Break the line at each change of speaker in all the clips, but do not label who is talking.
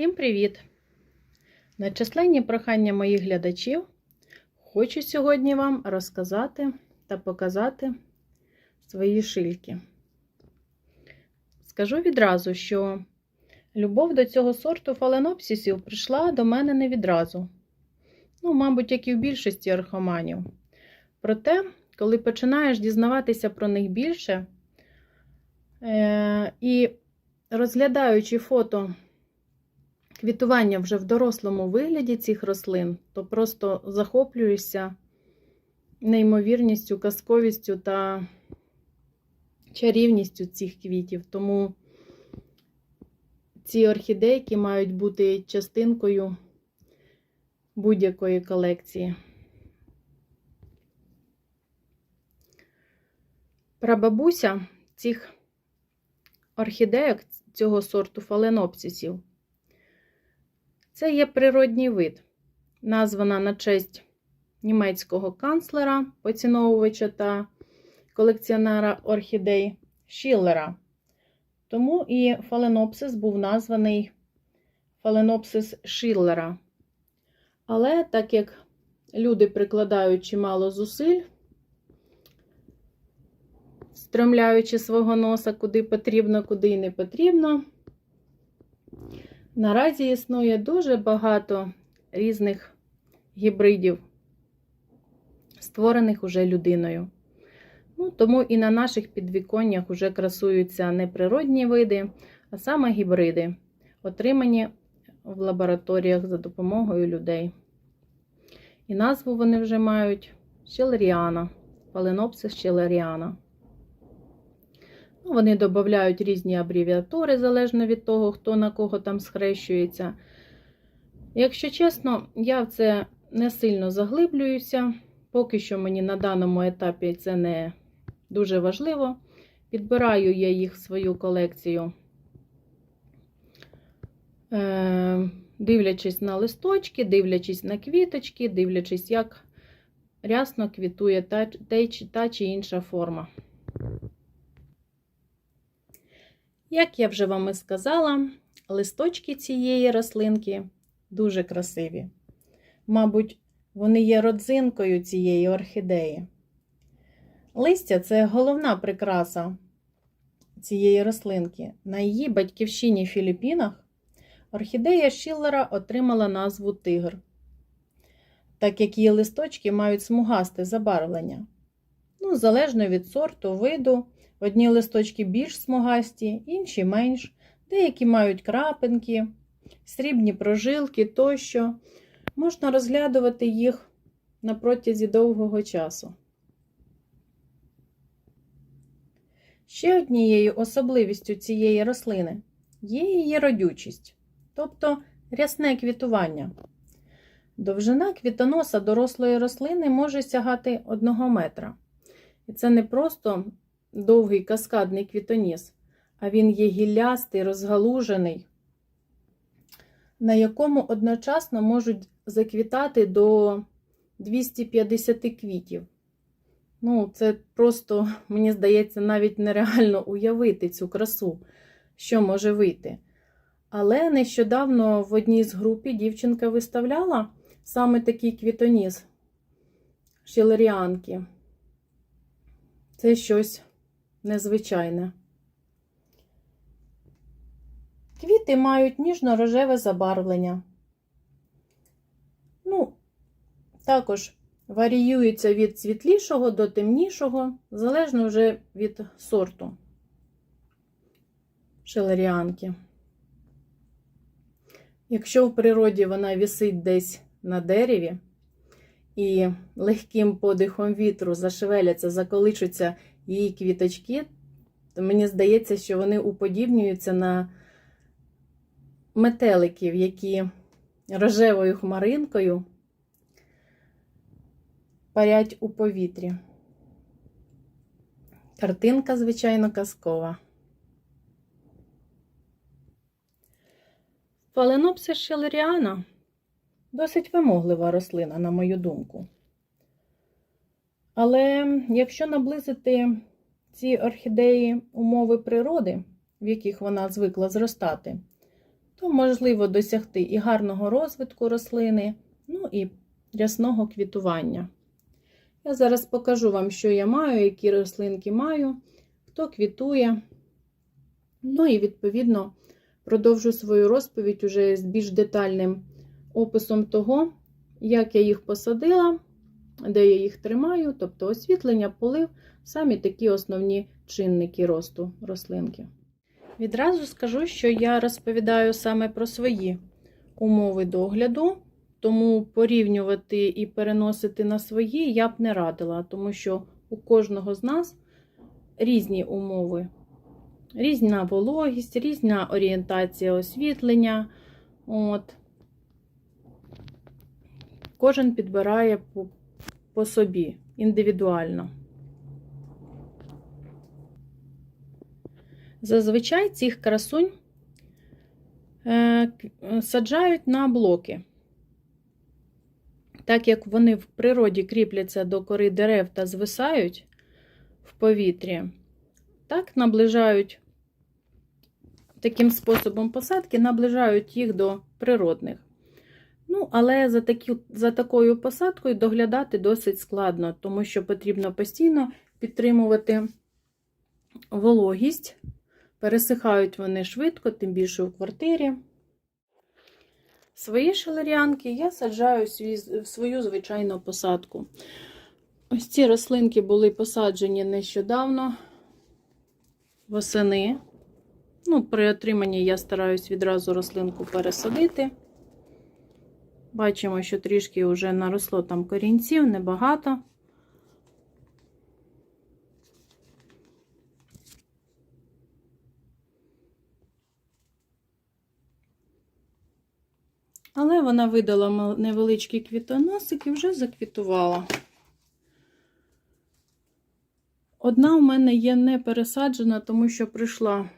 Всім привіт! На численні прохання моїх глядачів хочу сьогодні вам розказати та показати свої шильки. Скажу відразу, що любов до цього сорту фаленопсисів прийшла до мене не відразу. Ну, мабуть, як і в більшості орхоманів. Проте, коли починаєш дізнаватися про них більше, е- і розглядаючи фото квітування вже в дорослому вигляді цих рослин, то просто захоплюєшся неймовірністю, казковістю та чарівністю цих квітів. Тому ці орхідейки мають бути частинкою будь-якої колекції. Прабабуся цих орхідеїк цього сорту фаленопсисів це є природній вид, названа на честь німецького канцлера, поціновувача та колекціонера орхідей Шіллера. Тому і фаленопсис був названий фаленопсис Шиллера. Але так як люди прикладають чимало зусиль, стромляючи свого носа куди потрібно, куди і не потрібно, Наразі існує дуже багато різних гібридів, створених уже людиною. Ну, Тому і на наших підвіконнях вже красуються не природні види, а саме гібриди, отримані в лабораторіях за допомогою людей. І назву вони вже мають щелеріана, паленопсис щелеріана. Вони додають різні абревіатури, залежно від того, хто на кого там схрещується. Якщо чесно, я в це не сильно заглиблююся. Поки що мені на даному етапі це не дуже важливо. Підбираю я їх в свою колекцію, е, дивлячись на листочки, дивлячись на квіточки, дивлячись, як рясно квітує та, та чи інша форма. Як я вже вам і сказала, листочки цієї рослинки дуже красиві. Мабуть, вони є родзинкою цієї орхідеї. Листя це головна прикраса цієї рослинки. На її батьківщині Філіппінах орхідея Шіллера отримала назву тигр, так як її листочки мають смугасте забарвлення. Ну, залежно від сорту, виду. Одні листочки більш смугасті, інші менш, деякі мають крапинки, срібні прожилки тощо. Можна розглядувати їх на протязі довгого часу. Ще однією особливістю цієї рослини є її родючість, тобто рясне квітування. Довжина квітоноса дорослої рослини може сягати 1 метра. І це не просто довгий каскадний квітоніс, а він є гіллястий, розгалужений, на якому одночасно можуть заквітати до 250 квітів. Ну, це просто, мені здається, навіть нереально уявити цю красу, що може вийти. Але нещодавно в одній з групі дівчинка виставляла саме такий квітоніс шілеріанки. Це щось незвичайне. Квіти мають ніжно-рожеве забарвлення. Ну, також варіюються від світлішого до темнішого, залежно вже від сорту шелеріанки. Якщо в природі вона висить десь на дереві і легким подихом вітру зашевеляться, заколичуться її квіточки, то мені здається, що вони уподібнюються на метеликів, які рожевою хмаринкою парять у повітрі. Картинка, звичайно, казкова. Фаленопсис шелеріана досить вимоглива рослина, на мою думку. Але якщо наблизити ці орхідеї умови природи, в яких вона звикла зростати, то можливо досягти і гарного розвитку рослини, ну і рясного квітування. Я зараз покажу вам, що я маю, які рослинки маю, хто квітує. Ну і, відповідно, продовжу свою розповідь уже з більш детальним описом того, як я їх посадила, де я їх тримаю, тобто освітлення, полив, самі такі основні чинники росту рослинки. Відразу скажу, що я розповідаю саме про свої умови догляду, тому порівнювати і переносити на свої я б не радила, тому що у кожного з нас різні умови, різна вологість, різна орієнтація освітлення. От. Кожен підбирає по, собі індивідуально. Зазвичай цих красунь е, саджають на блоки. Так як вони в природі кріпляться до кори дерев та звисають в повітрі, так наближають таким способом посадки, наближають їх до природних. Ну, але за, такі, за такою посадкою доглядати досить складно, тому що потрібно постійно підтримувати вологість. Пересихають вони швидко, тим більше у квартирі. Свої шалеріанки я саджаю в свою звичайну посадку. Ось ці рослинки були посаджені нещодавно восени. Ну, При отриманні я стараюсь відразу рослинку пересадити. Бачимо, що трішки вже наросло там корінців, небагато. Але вона видала невеличкий квітоносик і вже заквітувала. Одна у мене є не пересаджена, тому що прийшла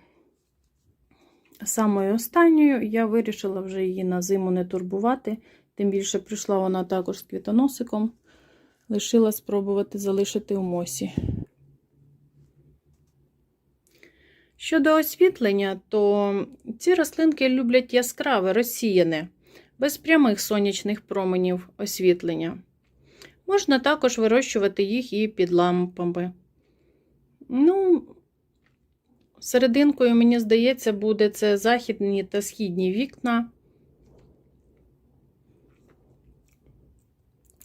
самою останньою. Я вирішила вже її на зиму не турбувати. Тим більше прийшла вона також з квітоносиком. Лишила спробувати залишити у мосі. Щодо освітлення, то ці рослинки люблять яскраве, розсіяне, без прямих сонячних променів освітлення. Можна також вирощувати їх і під лампами. Ну, серединкою, мені здається, буде це західні та східні вікна.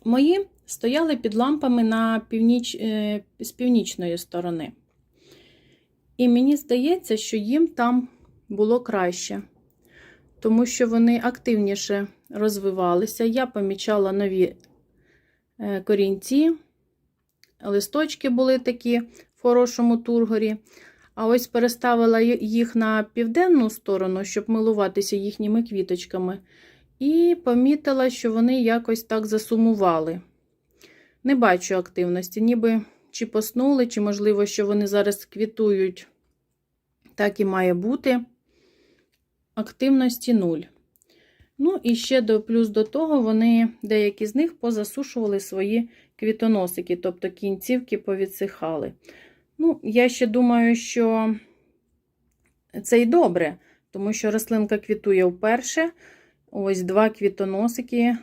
Мої стояли під лампами на північ... з північної сторони. І мені здається, що їм там було краще, тому що вони активніше розвивалися. Я помічала нові корінці, листочки були такі в хорошому тургорі. А ось переставила їх на південну сторону, щоб милуватися їхніми квіточками. І помітила, що вони якось так засумували. Не бачу активності, ніби чи поснули, чи, можливо, що вони зараз квітують. Так і має бути. Активності нуль. Ну, і ще до, плюс до того, вони, деякі з них позасушували свої квітоносики, тобто кінцівки повідсихали. Ну, я ще думаю, що це й добре, тому що рослинка квітує вперше. Ось два квітоносики,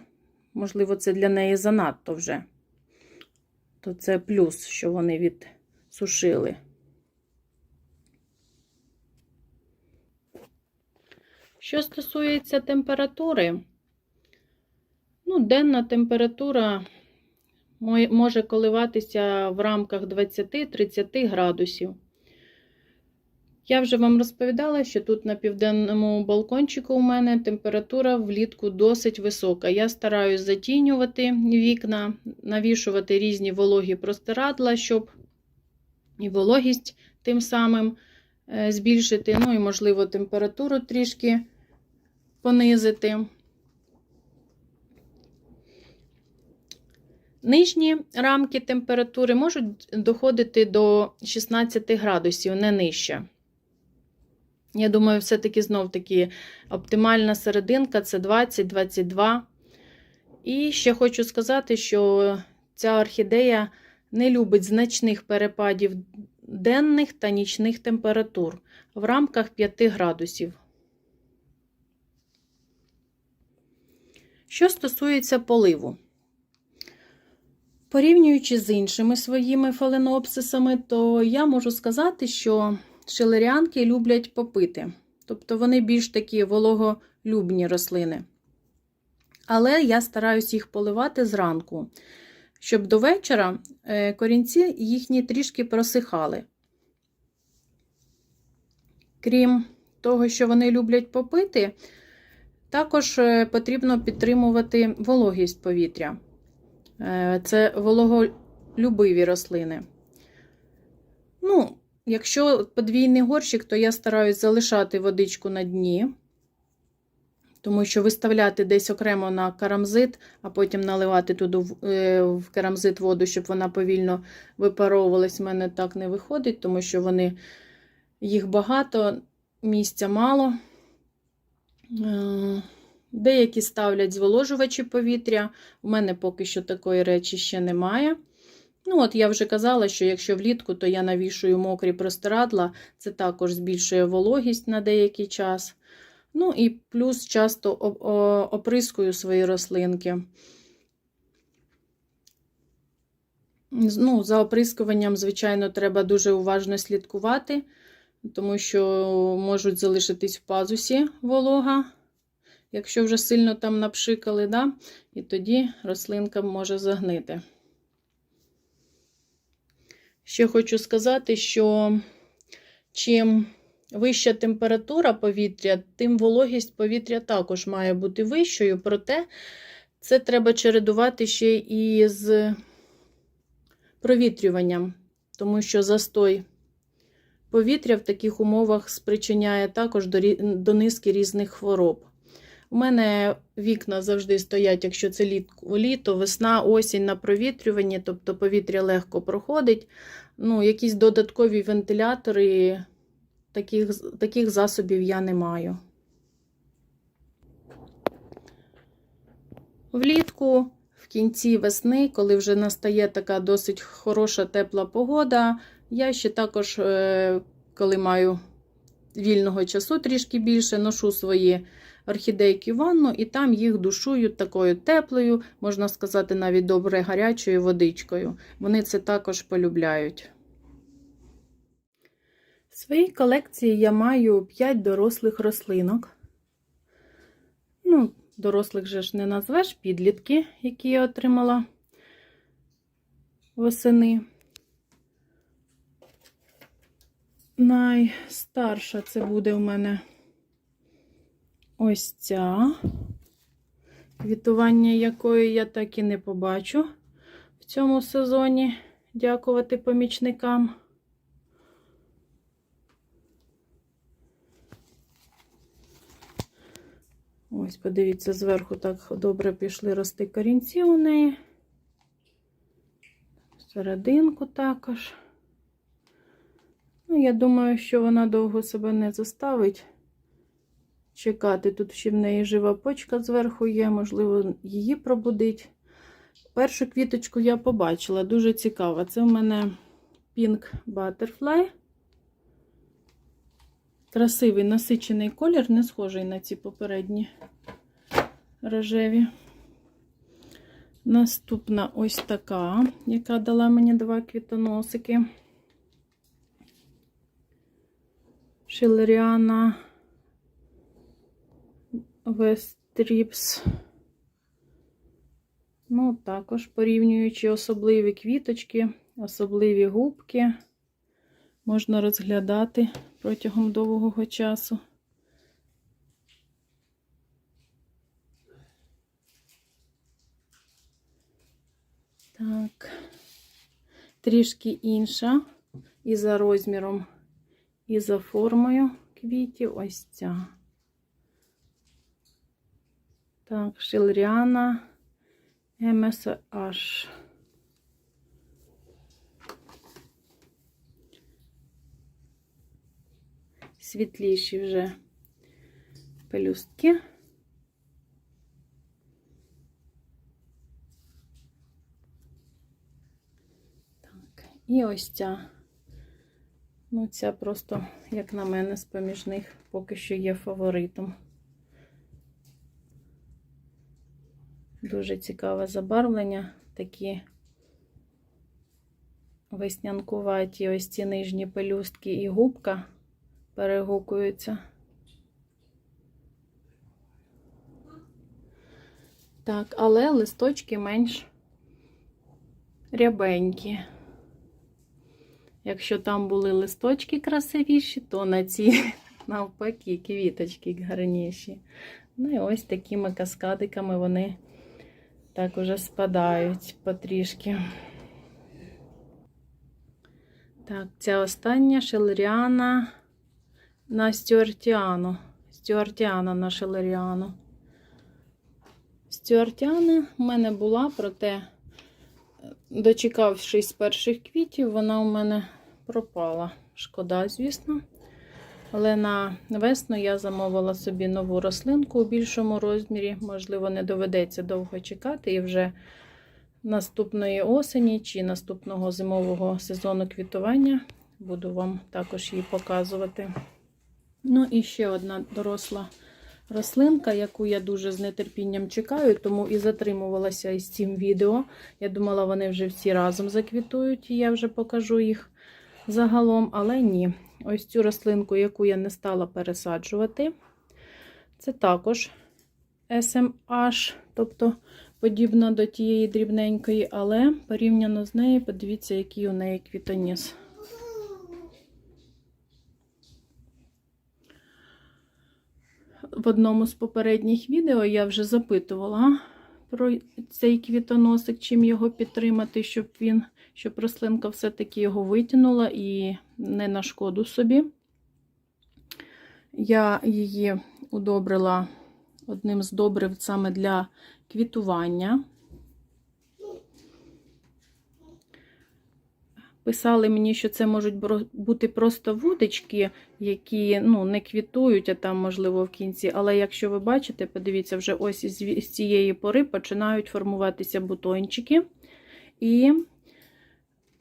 можливо, це для неї занадто вже. То це плюс, що вони відсушили. Що стосується температури, ну, денна температура може коливатися в рамках 20-30 градусів. Я вже вам розповідала, що тут на південному балкончику у мене температура влітку досить висока. Я стараюсь затінювати вікна, навішувати різні вологі простирадла, щоб і вологість тим самим збільшити, ну і, можливо, температуру трішки понизити. Нижні рамки температури можуть доходити до 16 градусів, не нижче. Я думаю, все-таки знов-таки оптимальна серединка це 20-22. І ще хочу сказати, що ця орхідея не любить значних перепадів денних та нічних температур в рамках 5 градусів. Що стосується поливу, порівнюючи з іншими своїми фаленопсисами, то я можу сказати, що шелеріанки люблять попити. Тобто вони більш такі вологолюбні рослини. Але я стараюсь їх поливати зранку, щоб до вечора е, корінці їхні трішки просихали. Крім того, що вони люблять попити, також е, потрібно підтримувати вологість повітря. Е, Це вологолюбиві рослини. Ну, якщо подвійний горщик, то я стараюсь залишати водичку на дні, тому що виставляти десь окремо на карамзит, а потім наливати туди в- е, карамзит воду, щоб вона повільно випаровувалась, в мене так не виходить, тому що вони їх багато, місця мало. Е, Деякі ставлять зволожувачі повітря. У мене поки що такої речі ще немає. Ну, от я вже казала, що якщо влітку, то я навішую мокрі простирадла, це також збільшує вологість на деякий час. Ну і плюс часто оприскую свої рослинки. Ну, за оприскуванням, звичайно, треба дуже уважно слідкувати, тому що можуть залишитись в пазусі волога, якщо вже сильно там напшикали, да? і тоді рослинка може загнити. Ще хочу сказати, що чим вища температура повітря, тим вологість повітря також має бути вищою, проте це треба чередувати ще і з провітрюванням, тому що застой повітря в таких умовах спричиняє також до, низки різних хвороб. У мене вікна завжди стоять, якщо це літ, літо, весна, осінь на провітрюванні, тобто повітря легко проходить. Ну, якісь додаткові вентилятори, таких, таких засобів я не маю. Влітку, в кінці весни, коли вже настає така досить хороша тепла погода, я ще також, е, коли маю вільного часу трішки більше, ношу свої орхідейки в ванну і там їх душую такою теплою, можна сказати, навіть добре гарячою водичкою. Вони це також полюбляють. В своїй колекції я маю 5 дорослих рослинок. Ну, дорослих же ж не назвеш підлітки, які я отримала восени. Найстарша це буде у мене ось ця, квітування якої я так і не побачу в цьому сезоні. Дякувати помічникам. Ось, подивіться, зверху так добре пішли рости корінці у неї. Серединку також. Ну, я думаю, що вона довго себе не заставить чекати. Тут ще в неї жива почка зверху є, можливо, її пробудить. Першу квіточку я побачила, дуже цікава. Це в мене Pink Butterfly. Красивий насичений колір, не схожий на ці попередні рожеві. Наступна ось така, яка дала мені два квітоносики. Шилеріана Вестріпс. Ну, також порівнюючи особливі квіточки, особливі губки, можна розглядати протягом довгого часу. Так, трішки інша і за розміром, і за формою квітів ось ця. Так, Шилріана MSH. Світліші вже пелюстки. Так, і ось ця. Ну, ця просто, як на мене, з поміж них поки що є фаворитом. Дуже цікаве забарвлення. Такі веснянкуваті ось ці нижні пелюстки і губка перегукуються. Так, але листочки менш рябенькі. Якщо там були листочки красивіші, то на ці навпаки квіточки гарніші. Ну і ось такими каскадиками вони так уже спадають потрішки. Так, ця остання шелеріана на стюартіану. Стюартіана на шелеріану. Стюартіана в мене була, проте, дочекавшись перших квітів, вона у мене пропала. Шкода, звісно. Але на весну я замовила собі нову рослинку у більшому розмірі. Можливо, не доведеться довго чекати, і вже наступної осені чи наступного зимового сезону квітування буду вам також її показувати. Ну і ще одна доросла рослинка, яку я дуже з нетерпінням чекаю, тому і затримувалася із цим відео. Я думала, вони вже всі разом заквітують, і я вже покажу їх загалом, але ні. Ось цю рослинку, яку я не стала пересаджувати, це також SMH, тобто подібна до тієї дрібненької, але порівняно з нею, подивіться, який у неї квітоніс. В одному з попередніх відео я вже запитувала про цей квітоносик, чим його підтримати, щоб він, щоб рослинка все-таки його витягнула і не на шкоду собі. Я її удобрила одним з добрив саме для квітування. Писали мені, що це можуть бути просто вудочки, які ну, не квітують, а там, можливо, в кінці. Але якщо ви бачите, подивіться, вже ось з цієї пори починають формуватися бутончики. І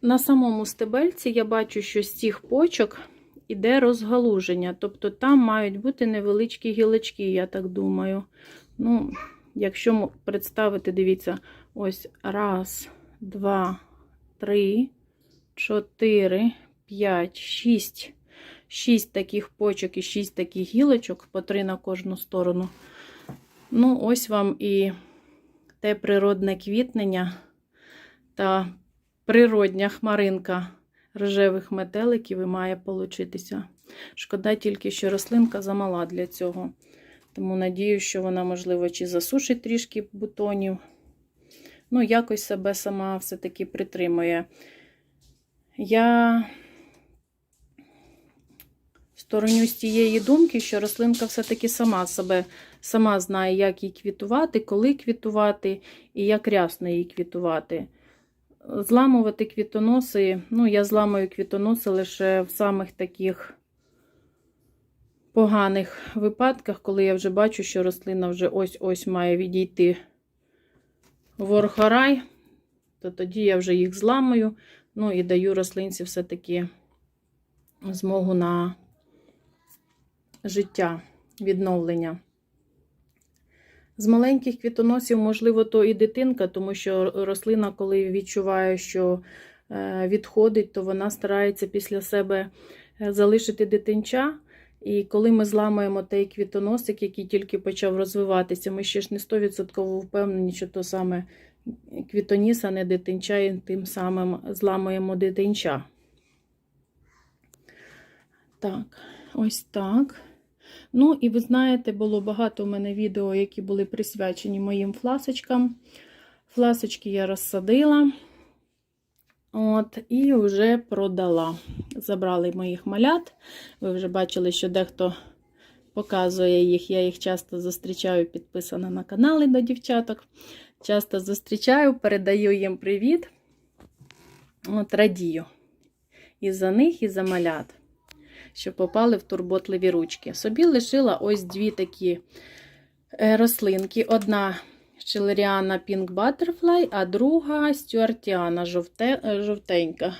на самому стебельці я бачу, що з цих почок іде розгалуження. Тобто там мають бути невеличкі гілочки, я так думаю. Ну, Якщо представити, дивіться, ось раз, два, три. 4, 5, 6. 6 таких почок і 6 таких гілочок, по 3 на кожну сторону. Ну, ось вам і те природне квітнення та природня хмаринка рожевих метеликів і має получитися. Шкода тільки, що рослинка замала для цього. Тому надію, що вона, можливо, чи засушить трішки бутонів. Ну, якось себе сама все-таки притримує. Я сторонюсь тієї думки, що рослинка все-таки сама себе сама знає, як їй квітувати, коли квітувати і як рясно їй квітувати. Зламувати квітоноси, ну, я зламую квітоноси лише в самих таких поганих випадках, коли я вже бачу, що рослина вже ось-ось має відійти в орхорай, то тоді я вже їх зламую. Ну і даю рослинці все-таки змогу на життя, відновлення. З маленьких квітоносів, можливо, то і дитинка, тому що рослина, коли відчуває, що е, відходить, то вона старається після себе е, залишити дитинча. І коли ми зламаємо той квітоносик, який тільки почав розвиватися, ми ще ж не 100% впевнені, що то саме квітоніс, а не дитинча, і тим самим зламуємо дитинча. Так, ось так. Ну, і ви знаєте, було багато у мене відео, які були присвячені моїм фласочкам. Фласочки я розсадила. От, І вже продала. Забрали моїх малят. Ви вже бачили, що дехто показує їх. Я їх часто зустрічаю, підписана на канали до дівчаток. Часто зустрічаю, передаю їм привіт. От радію. І за них, і за малят, що попали в турботливі ручки. Собі лишила ось дві такі е, рослинки. Одна Шелеріана Pink Butterfly, а друга Стюартіана жовте, е, жовтенька.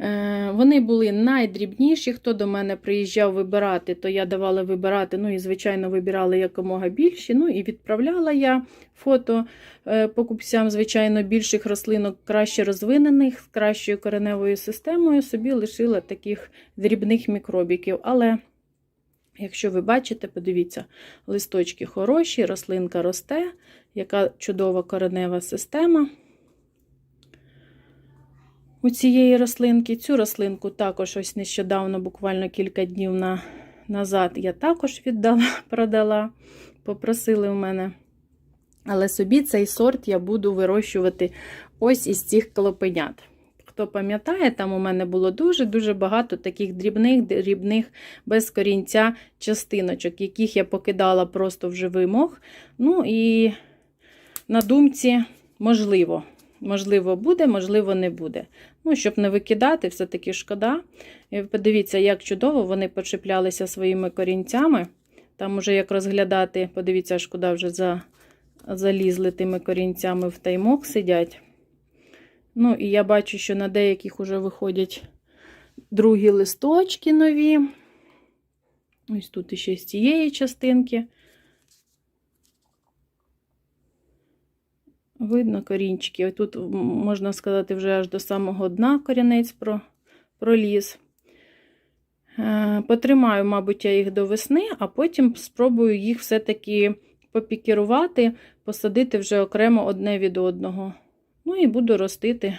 Е, Вони були найдрібніші. Хто до мене приїжджав вибирати, то я давала вибирати. Ну і, звичайно, вибирала якомога більші. Ну і відправляла я фото е, покупцям, звичайно, більших рослинок, краще розвинених, з кращою кореневою системою. Собі лишила таких дрібних мікробіків. Але, якщо ви бачите, подивіться, листочки хороші, рослинка росте, яка чудова коренева система у цієї рослинки. Цю рослинку також ось нещодавно, буквально кілька днів на, назад, я також віддала, продала, попросили у мене. Але собі цей сорт я буду вирощувати ось із цих клопенят. Хто пам'ятає, там у мене було дуже-дуже багато таких дрібних, дрібних, без корінця частиночок, яких я покидала просто в живий мох. Ну і на думці, можливо, можливо, буде, можливо, не буде. Ну, щоб не викидати, все-таки шкода. І подивіться, як чудово вони почеплялися своїми корінцями. Там уже як розглядати, подивіться, аж куди вже за, залізли тими корінцями в таймок сидять. Ну, і я бачу, що на деяких вже виходять другі листочки нові. Ось тут ще з цієї частинки. Видно корінчики. Тут, можна сказати, вже аж до самого дна корінець про, проліз. Е, Потримаю, мабуть, я їх до весни, а потім спробую їх все-таки попікірувати, посадити вже окремо одне від одного. Ну і буду ростити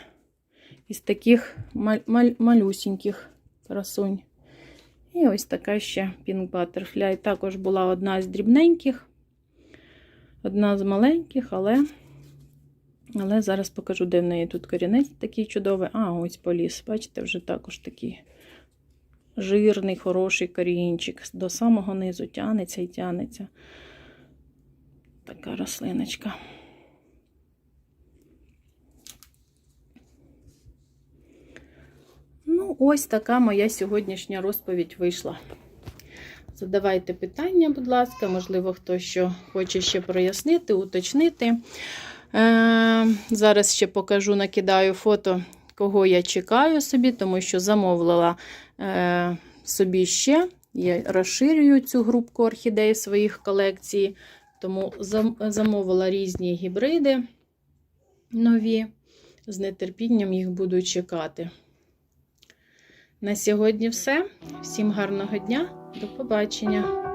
із таких маль- маль- малюсіньких красунь. І ось така ще Pink Butterfly. Також була одна з дрібненьких, одна з маленьких, але, але зараз покажу, де в неї тут корінець такий чудовий. А, ось поліз. Бачите, вже також такий жирний, хороший корінчик. До самого низу тянеться і тянеться. Така рослиночка. Ну, ось така моя сьогоднішня розповідь вийшла. Задавайте питання, будь ласка, можливо, хто що хоче ще прояснити, уточнити. Е, зараз ще покажу, накидаю фото, кого я чекаю собі, тому що замовила е, собі ще. Я розширюю цю групку орхідей своїх колекції, тому зам- замовила різні гібриди нові. З нетерпінням їх буду чекати. На сьогодні все. Всім гарного дня, до побачення!